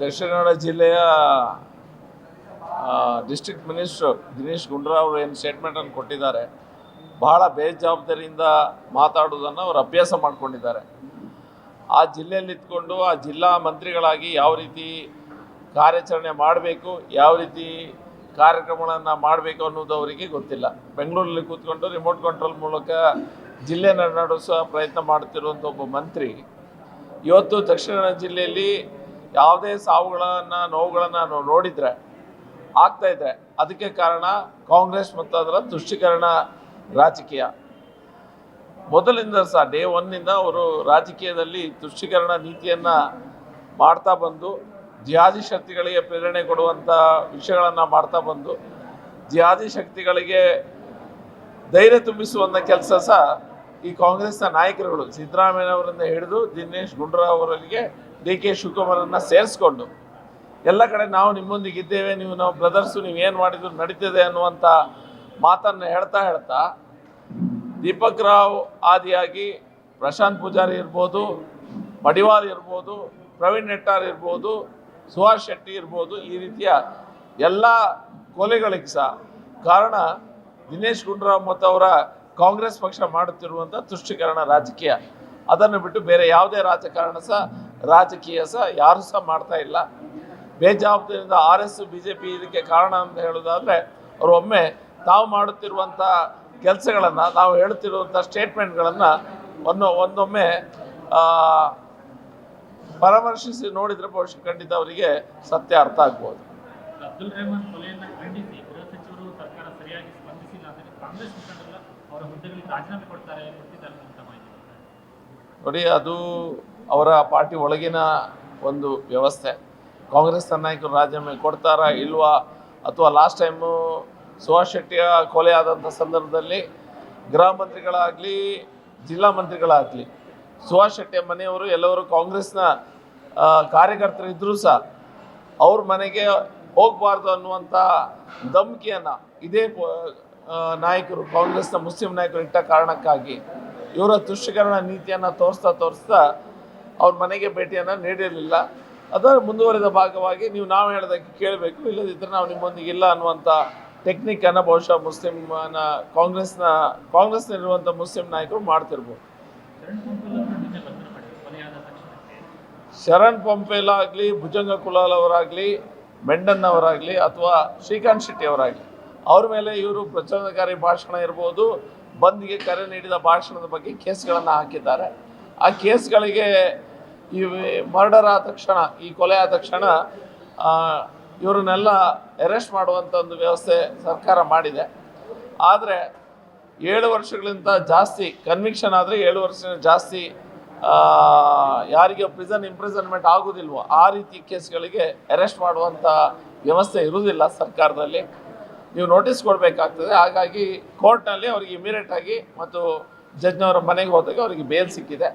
ದಕ್ಷಿಣ ಕನ್ನಡ ಜಿಲ್ಲೆಯ district minister Dinesh Gundu Rao ಅವರು ಏನು ಸ್ಟೇಟ್ಮೆಂಟನ್ನು ಕೊಟ್ಟಿದ್ದಾರೆ, ಬಹಳ ಬೇಜವಾಬ್ದಾರಿಯಿಂದ ಮಾತಾಡೋದನ್ನು ಅವರು ಅಭ್ಯಾಸ ಮಾಡಿಕೊಂಡಿದ್ದಾರೆ. ಆ ಜಿಲ್ಲೆಯಲ್ಲಿ ಇದ್ಕೊಂಡು ಆ ಜಿಲ್ಲಾ ಮಂತ್ರಿಗಳಾಗಿ ಯಾವ ರೀತಿ ಕಾರ್ಯಾಚರಣೆ ಮಾಡಬೇಕು, ಯಾವ ರೀತಿ ಕಾರ್ಯಕ್ರಮಗಳನ್ನು ಮಾಡಬೇಕು ಅನ್ನೋದು ಅವರಿಗೆ ಗೊತ್ತಿಲ್ಲ. ಬೆಂಗಳೂರಲ್ಲಿ ಕೂತ್ಕೊಂಡು ರಿಮೋಟ್ ಕಂಟ್ರೋಲ್ ಮೂಲಕ ಜಿಲ್ಲೆನ ನಡೆಸುವ ಪ್ರಯತ್ನ ಮಾಡ್ತಿರುವಂಥ ಒಬ್ಬ ಮಂತ್ರಿ, ಇವತ್ತು ದಕ್ಷಿಣ ಕನ್ನಡ ಜಿಲ್ಲೆಯಲ್ಲಿ ಯಾವುದೇ ಸಾವುಗಳನ್ನು, ನೋವುಗಳನ್ನು ನಾವು ನೋಡಿದರೆ, ಆಗ್ತಾ ಇದೆ ಅದಕ್ಕೆ ಕಾರಣ ಕಾಂಗ್ರೆಸ್ ಮತ್ತು ಅದರ ತುಷ್ಟೀಕರಣ ರಾಜಕೀಯ. ಮೊದಲಿಂದ ಸಹ, ಡೇ ಒನ್ನಿಂದ ಅವರು ರಾಜಕೀಯದಲ್ಲಿ ತುಷ್ಟೀಕರಣ ನೀತಿಯನ್ನು ಮಾಡ್ತಾ ಬಂದು, ಜಿಹಾದಿ ಶಕ್ತಿಗಳಿಗೆ ಪ್ರೇರಣೆ ಕೊಡುವಂಥ ವಿಷಯಗಳನ್ನು ಮಾಡ್ತಾ ಬಂದು, ಜಿಹಾದಿ ಶಕ್ತಿಗಳಿಗೆ ಧೈರ್ಯ ತುಂಬಿಸುವಂಥ ಕೆಲಸ ಸಹ ಈ ಕಾಂಗ್ರೆಸ್ನ ನಾಯಕರುಗಳು ಸಿದ್ದರಾಮಯ್ಯನವರಿಂದ ಹಿಡಿದು ದಿನೇಶ್ ಗುಂಡೂರಾವ್ ಅವರಿಗೆ ಡಿ ಕೆ ಶಿವಕುಮಾರನ್ನು ಸೇರಿಸ್ಕೊಂಡು, ಎಲ್ಲ ಕಡೆ ನಾವು ನಿಮ್ಮೊಂದಿಗೆ ಇದ್ದೇವೆ, ನೀವು ನಾವು ಬ್ರದರ್ಸು, ನೀವು ಏನು ಮಾಡಿದ್ರು ನಡೀತದೆ ಅನ್ನುವಂಥ ಮಾತನ್ನು ಹೇಳ್ತಾ ಹೇಳ್ತಾ ದೀಪಕ್ ರಾವ್ ಆದಿಯಾಗಿ ಪ್ರಶಾಂತ್ ಪೂಜಾರಿ ಇರ್ಬೋದು, ಮಡಿವಾಲ್ ಇರ್ಬೋದು, ಪ್ರವೀಣ್ ನೆಟ್ಟಾರ್ ಇರ್ಬೋದು, ಸುಹಾಸ್ ಶೆಟ್ಟಿ ಇರ್ಬೋದು, ಈ ರೀತಿಯ ಎಲ್ಲ ಕೊಲೆಗಳಿಗೆ ಸಹ ಕಾರಣ ದಿನೇಶ್ ಗುಂಡೂರಾವ್ ಮತ್ತು ಅವರ ಕಾಂಗ್ರೆಸ್ ಪಕ್ಷ ಮಾಡುತ್ತಿರುವಂಥ ತುಷ್ಟೀಕರಣ ರಾಜಕೀಯ. ಅದನ್ನು ಬಿಟ್ಟು ಬೇರೆ ಯಾವುದೇ ರಾಜಕಾರಣ ಸಹ ರಾಜಕೀಯ ಸಹ ಯಾರು ಸಹ ಮಾಡ್ತಾ ಇಲ್ಲ ಬೇಜವಾಬ್ದಾರಿಯಿಂದ R S B J P ಇದಕ್ಕೆ ಕಾರಣ ಅಂತ ಹೇಳೋದಾದರೆ ಅವರು ಒಮ್ಮೆ ತಾವು ಮಾಡುತ್ತಿರುವಂಥ ಕೆಲಸಗಳನ್ನು ತಾವು ಹೇಳುತ್ತಿರುವಂಥ ಸ್ಟೇಟ್ಮೆಂಟ್ಗಳನ್ನು ಒಂದು ಒಂದೊಮ್ಮೆ ಆ, ಪರಾಮರ್ಶಿಸಿ ನೋಡಿದರೆ ಬಹುಶಃ ಖಂಡಿತ ಅವರಿಗೆ ಸತ್ಯ ಅರ್ಥ ಆಗ್ಬೋದು ಅಬ್ದುಲ್ ರೆಹಮಾನ್ ಕೊಲೆಯನ್ನ ಖಂಡಿಸಿ ಗೃಹ ಸಚಿವರು ಸರ್ಕಾರ ಸರಿಯಾಗಿ ಸ್ಪಂದಿಸಿಲ್ಲ ಅಂದರೆ ಕಾಂಗ್ರೆಸ್ ಮುಖಂಡರೆಲ್ಲ ಅವರ ಹುದ್ದೆಗಳಿಗೆ ರಾಜೀನಾಮೆ ಕೊಡ್ತಾರೆ ಅಂತ ಮಾಹಿತಿ ಬರ್ತಾ ಇದೆ. ನೋಡಿ ಅದು ಅವರ ಪಾರ್ಟಿ ಒಳಗಿನ ಒಂದು ವ್ಯವಸ್ಥೆ. ಕಾಂಗ್ರೆಸ್ ನಾಯಕರು ರಾಜೀನಾಮೆ ಕೊಡ್ತಾರಾ ಇಲ್ವಾ? ಅಥವಾ ಲಾಸ್ಟ್ ಟೈಮು ಸುಭಾಷ್ ಶೆಟ್ಟಿಯ ಕೊಲೆ ಆದಂಥ ಸಂದರ್ಭದಲ್ಲಿ ಗೃಹ ಮಂತ್ರಿಗಳಾಗಲಿ, ಜಿಲ್ಲಾ ಮಂತ್ರಿಗಳಾಗಲಿ, ಸುಭಾಷ್ ಶೆಟ್ಟಿಯ ಮನೆಯವರು ಎಲ್ಲವರು ಕಾಂಗ್ರೆಸ್ನ ಕಾರ್ಯಕರ್ತರು ಇದ್ದರೂ ಸಹ ಅವ್ರ ಮನೆಗೆ ಹೋಗಬಾರ್ದು ಅನ್ನುವಂಥ ಧಮಕಿಯನ್ನು ಇದೇ ನಾಯಕರು, ಕಾಂಗ್ರೆಸ್ನ ಮುಸ್ಲಿಂ ನಾಯಕರು ಇಟ್ಟ ಕಾರಣಕ್ಕಾಗಿ ಇವರ ತುಷ್ಟೀಕರಣ ನೀತಿಯನ್ನು ತೋರಿಸ್ತಾ ತೋರಿಸ್ತಾ ಅವ್ರ ಮನೆಗೆ ಭೇಟಿಯನ್ನು ನೀಡಿರಲಿಲ್ಲ. ಅದರ ಮುಂದುವರಿದ ಭಾಗವಾಗಿ ನೀವು ನಾವು ಹೇಳೋದಕ್ಕೆ ಕೇಳಬೇಕು ಇಲ್ಲದಿದ್ದರೆ ನಾವು ನಿಮ್ಮೊಂದಿಗೆ ಇಲ್ಲ ಅನ್ನುವಂಥ ಟೆಕ್ನಿಕನ್ನು ಬಹುಶಃ ಮುಸ್ಲಿಮ್ನ ಕಾಂಗ್ರೆಸ್ನ ಕಾಂಗ್ರೆಸ್ನಲ್ಲಿರುವಂಥ ಮುಸ್ಲಿಂ ನಾಯಕರು ಮಾಡ್ತಿರ್ಬೋದು. ಶರಣ್ ಪಂಪಲ್ ಆಗಲಿ ಭುಜಂಗ ಕುಲಾಲ್ ಅವರಾಗಲಿ, ಮೆಂಡನ್ ಅವರಾಗಲಿ, ಅಥವಾ ಶ್ರೀಕಾಂತ್ ಶೆಟ್ಟಿ ಅವರಾಗಲಿ, ಅವ್ರ ಮೇಲೆ ಇವರು ಪ್ರಚೋದನಕಾರಿ ಭಾಷಣ ಇರ್ಬೋದು. ಬಂದ್ಗೆ ಕರೆ ನೀಡಿದ ಭಾಷಣದ ಬಗ್ಗೆ ಕೇಸ್ಗಳನ್ನು ಹಾಕಿದ್ದಾರೆ. ಆ ಕೇಸ್ಗಳಿಗೆ ಈ ಮರ್ಡರ್ ಆದ ತಕ್ಷಣ, ಈ ಕೊಲೆ ಆದ ತಕ್ಷಣ ಇವರನ್ನೆಲ್ಲ ಅರೆಸ್ಟ್ ಮಾಡುವಂಥ ಒಂದು ವ್ಯವಸ್ಥೆ ಸರ್ಕಾರ ಮಾಡಿದೆ. ಆದರೆ ಏಳು ವರ್ಷಗಳಿಂದ ಜಾಸ್ತಿ ಕನ್ವಿಕ್ಷನ್ ಆದರೆ ಏಳು ವರ್ಷ ಜಾಸ್ತಿ ಯಾರಿಗೆ ಪ್ರಿಸನ್ ಇಂಪ್ರಿಸನ್ಮೆಂಟ್ ಆಗೋದಿಲ್ವೋ, ಆ ರೀತಿ ಕೇಸ್ಗಳಿಗೆ ಅರೆಸ್ಟ್ ಮಾಡುವಂಥ ವ್ಯವಸ್ಥೆ ಇರುವುದಿಲ್ಲ ಸರ್ಕಾರದಲ್ಲಿ. ನೀವು ನೋಟಿಸ್ ಕೊಡಬೇಕಾಗ್ತದೆ. ಹಾಗಾಗಿ ಕೋರ್ಟ್ನಲ್ಲಿ ಅವರಿಗೆ ಇಮಿಡಿಯೇಟ್ ಆಗಿ ಮತ್ತು ಜಡ್ಜ್ನವರ ಮನೆಗೆ ಹೋದಾಗ ಅವರಿಗೆ ಬೇಲ್ ಸಿಕ್ಕಿದೆ.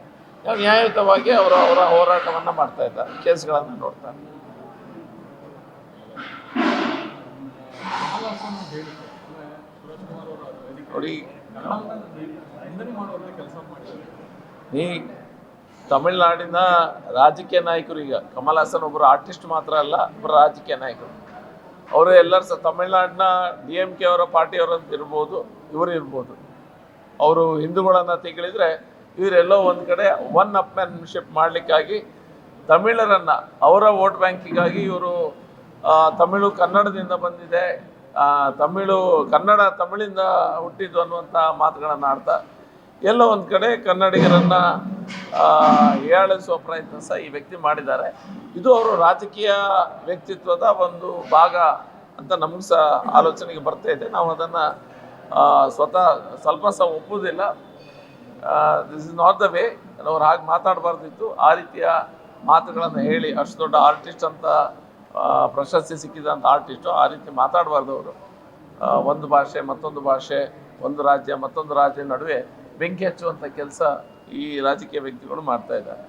ನ್ಯಾಯಯುತವಾಗಿ ಅವರು ಅವರ ಹೋರಾಟವನ್ನು ಮಾಡ್ತಾ ಇದ್ದಾರೆ, ಕೇಸ್ಗಳನ್ನು ನೋಡ್ತಾರೆ ನೋಡಿ, ಈ ತಮಿಳ್ನಾಡಿನ ರಾಜಕೀಯ ನಾಯಕರು ಈಗ, ಕಮಲ್ ಹಾಸನ್ ಒಬ್ಬರು ಆರ್ಟಿಸ್ಟ್ ಮಾತ್ರ ಅಲ್ಲ, ಒಬ್ಬರು ರಾಜಕೀಯ ನಾಯಕರು. ಅವರು ಎಲ್ಲರೂ ಸಹ ತಮಿಳ್ನಾಡಿನ ಡಿ ಎಂ ಕೆ ಅವರ ಪಾರ್ಟಿಯವರಂತ ಇರ್ಬೋದು, ಇವರು ಇರ್ಬೋದು. ಅವರು ಹಿಂದೂಗಳನ್ನು ತೆಗಳಿದ್ರೆ ಇವರೆಲ್ಲೋ ಒಂದು ಕಡೆ ಒನ್ ಅಪ್ ಮ್ಯಾನ್ಶಿಪ್ ಮಾಡಲಿಕ್ಕಾಗಿ ತಮಿಳರನ್ನು, ಅವರ ವೋಟ್ ಬ್ಯಾಂಕಿಗಾಗಿ ಇವರು ತಮಿಳು ಕನ್ನಡದಿಂದ ಬಂದಿದೆ. ತಮಿಳು, ಕನ್ನಡ ತಮಿಳಿಂದ ಹುಟ್ಟಿದ್ದು ಅನ್ನುವಂಥ ಮಾತುಗಳನ್ನು ಆಡ್ತಾ, ಎಲ್ಲೋ ಒಂದು ಕಡೆ ಕನ್ನಡಿಗರನ್ನು ಏಳಿಸುವ ಪ್ರಯತ್ನ ಸಹ ಈ ವ್ಯಕ್ತಿ ಮಾಡಿದ್ದಾರೆ. ಇದು ಅವರು ರಾಜಕೀಯ ವ್ಯಕ್ತಿತ್ವದ ಒಂದು ಭಾಗ ಅಂತ ನಮಗೂ ಸಹ ಆಲೋಚನೆಗೆ ಬರ್ತಾ ಇದೆ. ನಾವು ಅದನ್ನು ಸ್ವತಃ ಸ್ವಲ್ಪ ಸಹ ಒಪ್ಪುವುದಿಲ್ಲ. This is not the way ಕೆಲವರು ಹಾಗೆ ಮಾತಾಡಬಾರ್ದಿತ್ತು. ಆ ರೀತಿಯ ಮಾತುಗಳನ್ನು ಹೇಳಿ ಅಷ್ಟು ದೊಡ್ಡ ಆರ್ಟಿಸ್ಟ್ ಅಂತ ಪ್ರಶಸ್ತಿ ಸಿಕ್ಕಿದಂಥ ಆರ್ಟಿಸ್ಟು ಆ ರೀತಿ ಮಾತಾಡಬಾರ್ದು ಅವರು. ಒಂದು ಭಾಷೆ, ಮತ್ತೊಂದು ಭಾಷೆ, ಒಂದು ರಾಜ್ಯ, ಮತ್ತೊಂದು ರಾಜ್ಯ ನಡುವೆ ಬೆಂಕಿ ಹಚ್ಚುವಂಥ ಕೆಲಸ ಈ ರಾಜಕೀಯ ವ್ಯಕ್ತಿಗಳು ಮಾಡ್ತಾ ಇದ್ದಾರೆ.